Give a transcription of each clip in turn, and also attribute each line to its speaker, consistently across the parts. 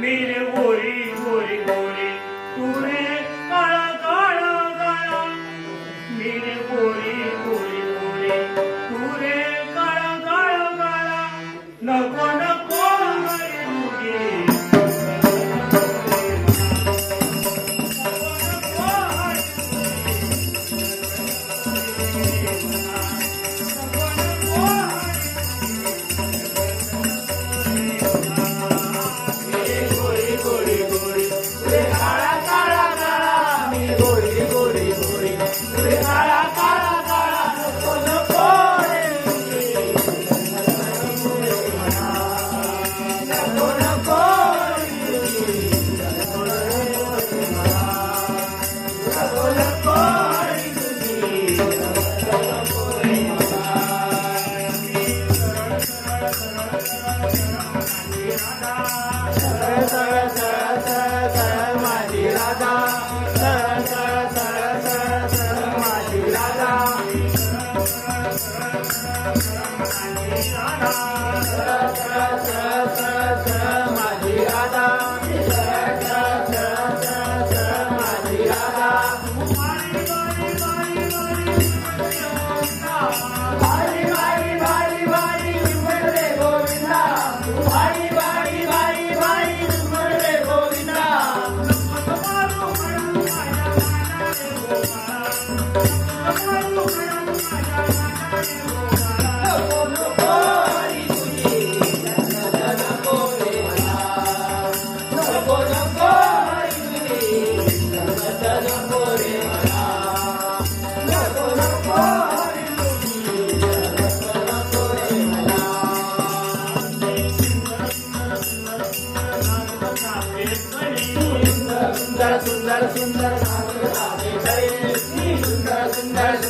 Speaker 1: mil worry Wow.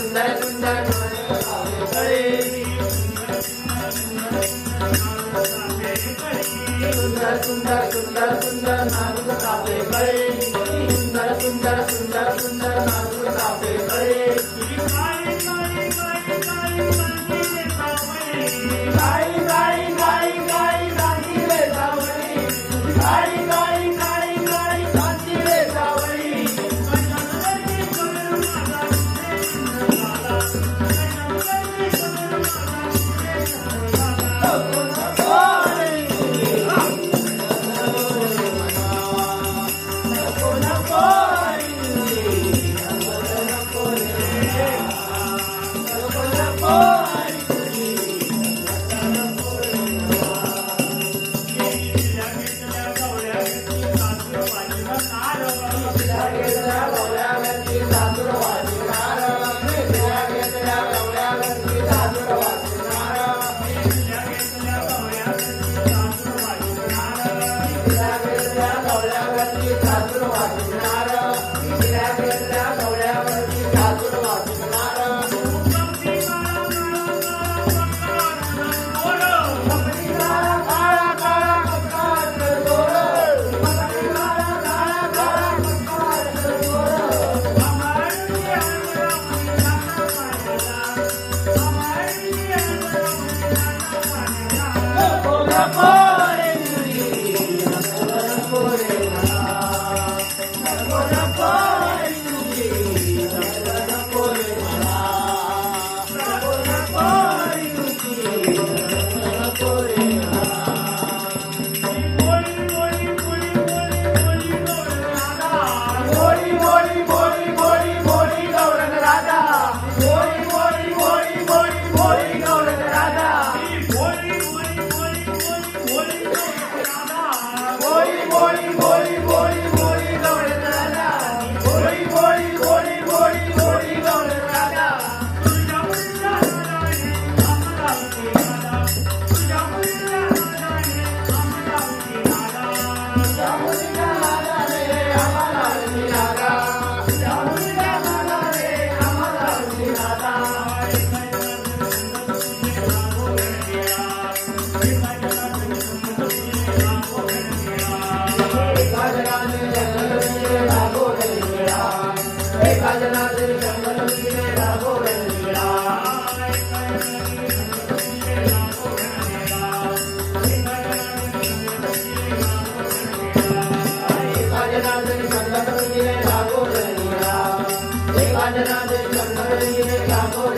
Speaker 1: సుందర సుందర సుందర సుందర సుందర సుందర నాలుగు కాపే సుందర సుందర సుందర సుందర నాలుగు Oh! Tá Radhe Radhe